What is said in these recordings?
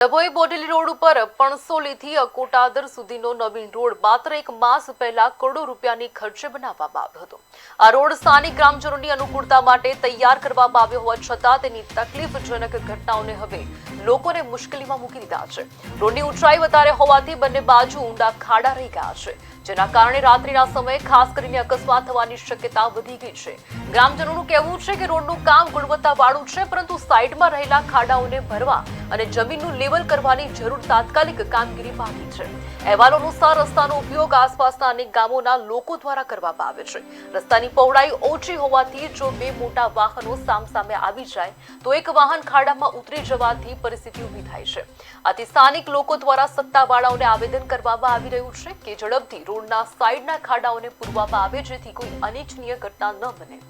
Dabhoi Bodeli road ઉપર પણસોલીથી અકોટાદર સુધીનો નવીન road માત્ર એક માસ પહેલા કરોડો રૂપિયાની ખર્ચે બનાવવામાં આવ્યો હતો. આ રોડ સ્થાનિક ગ્રામજનોની અનુકૂળતા માટે તૈયાર કરવામાં આવ્યો હોવા છતાં તેની તકલીફજનક ઘટનાઓને હવે લોકોને મુશ્કેલીમાં મૂકી દીધા છે. રોડની ઊંચાઈ વધારે હોવાથી બંને બાજુ ઊંડા ખાડા રહી ગયા છે, જેના કારણે રાત્રિના સમયે ખાસ કરીને અકસ્માત થવાની શક્યતા વધી ગઈ છે. ગ્રામજનોનું કહેવું છે કે રોડનું કામ ગુણવત્તાવાળું છે, પરંતુ સાઇડમાં રહેલા ખાડાઓને ભરવા અને જમીનનું લેવલ કરવાની જરૂર તાત્કાલિક કામગીરી માંગી છે. અહેવાલો અનુસાર રસ્તાનો ઉપયોગ આસપાસના અનેક ગામોના લોકો દ્વારા કરવામાં આવે છે. રસ્તાની પહોળાઈ ઓછી હોવાથી જો બે મોટા વાહનો સામસામે આવી જાય, તો એક વાહન ખાડામાં ઉતરી જવાથી પરિસ્થિતિ ઊભી થાય છે. આથી સ્થાનિક લોકો દ્વારા સત્તાવાળાઓને આવેદન કરવામાં આવી રહ્યું છે કે ઝડપથી રોડના સાઈડના ખાડાઓને પૂરવામાં આવે જેથી કોઈ અનિચ્છનીય ઘટના ન બને.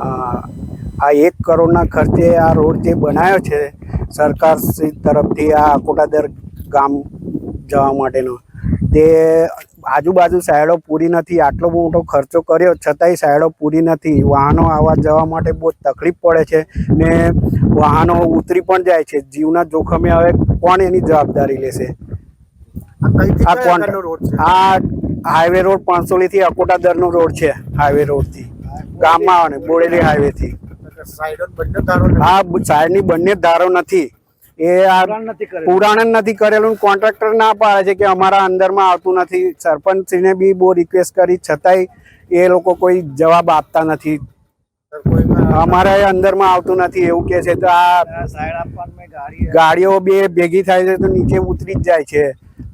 આ આ એક કરોડના ખર્ચે આ રોડ જે બનાવ્યો છે સરકાર શ્રી તરફથી આ અકોટાદર ગામ જવા માટેનો તે આજુબાજુ સાયડો પૂરી નથી આટલો મોટો ખર્ચો કર્યો છતાંય સાયડો પૂરી નથી. વાહનો આવવા જવા માટે બહુ તકલીફ પડે છે ને વાહનો ઉતરી પણ જાય છે. જીવના જોખમે હવે કોણ એની જવાબદારી લેશે? આ કોણ? આ હાઈવે રોડ પાંચસોલીથી અકોટાદરનો રોડ છે હાઈવે રોડથી. ગામમાં આવે ને બોડેલી હાઈવે થી હા સાઈડની બંને ધારો નથી. એ આ પુરાણ નથી કરેલું. કોન્ટ્રાક્ટર ના પાડે છે કે અમારા અંદરમાં આવતું નથી. સરપંચને બી બહુ રિક્વેસ્ટ કરી. છતાંય એ લોકો કોઈ જવાબ આપતા નથી. અમારા અંદરમાં આવતું નથી. એવું કે છે તો આ ગાડીઓ બે ભેગી થાય છે તો નીચે ઉતરી જ જાય છે.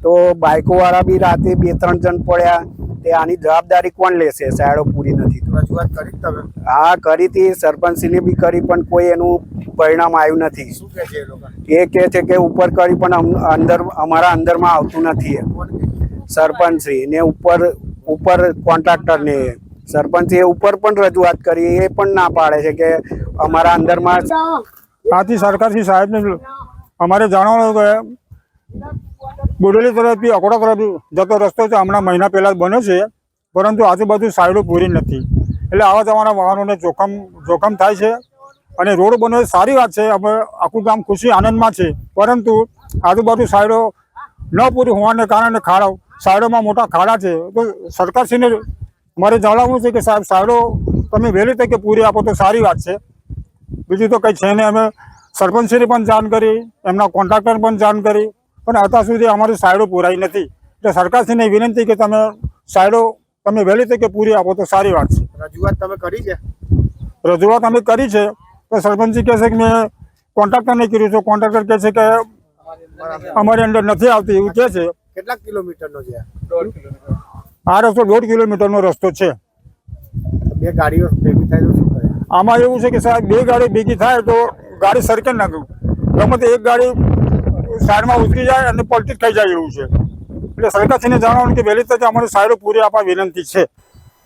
તો બાઇકો વાળા બી રાતે બે ત્રણ જણ પડ્યા. તે આની જવાબદારી કોણ લેશે? શાળો પૂરી નથી રજૂઆત કરી તમે? હા કરી હતી સરપંચશ્રીને બી કરી પણ કોઈ એનું પરિણામ આવ્યું નથી. શું કે છે એ લોકો? એ કહે છે કે ઉપર કરી પણ અંદર અમારા અંદરમાં આવતું નથી. સરપંચશ્રી ને ઉપર ઉપર કોન્ટ્રાક્ટરને સરપંચે ઉપર પણ રજૂઆત કરી એ પણ ના પાડે છે કે અમારા અંદરમાં આથી સરકારશ્રી સાહેબને અમારે જાણવાનું કે બોડેલી તરફથી, અકોડા તરફ જતો રસ્તો છે, હમણાં મહિના પહેલાં જ બન્યો છે, પરંતુ આજુબાજુ સાઈડો પૂરી નથી. એટલે આવા જવાના વાહનોને જોખમ જોખમ થાય છે. અને રોડ બન્યો સારી વાત છે, અમે આખું ગામ ખુશી, આનંદમાં છે. પરંતુ આજુબાજુ સાઈડો ન પૂરી હોવાને કારણે ખાડા સાઈડોમાં મોટા ખાડા છે. તો સરકારશ્રીને મારે જણાવવું છે કે સાહેબ, સાઈડો તમે વહેલી તકે પૂરી આપો તો સારી વાત છે. બીજું તો કંઈ છે નહીં. અમે સરપંચશ્રી પણ જાણ કરી, એમના કોન્ટ્રાક્ટર પણ જાણ કરી. પણ અત્યાર સુધી અમારી સાઈડો પૂરાઈ નથી. એટલે સરકારશ્રીને વિનંતી કે તમે સાઈડો તમે વહેલી તકે પૂરી આપો તો સારી વાત છે. રજૂઆત તમે કરી છે? રજૂઆત અમે કરી છે તો સરપંચજી કહે છે કે મેં કોન્ટ્રાક્ટરને કર્યું છે. કોન્ટ્રાક્ટર કહે છે કે અમારી અંદર નથી આવતી એવું કહે છે. કેટલા કિલોમીટરનો છે આ? રસ્તો દોઢ કિલોમીટરનો રસ્તો છે. બે ગાડીઓ ભેગી થાય તો આમાં એવું છે કે સાહેબ બે ગાડી ભેગી થાય તો ગાડી સરકે ના ગમે એક ગાડી સાઈડમાં ઉતરી જાય અને પલટી થઈ જાય એવું છે. એટલે સરકારશ્રીને જણાવવાનું કે વહેલી તકે અમારી સાઈડો પૂરી આપવા વિનંતી છે.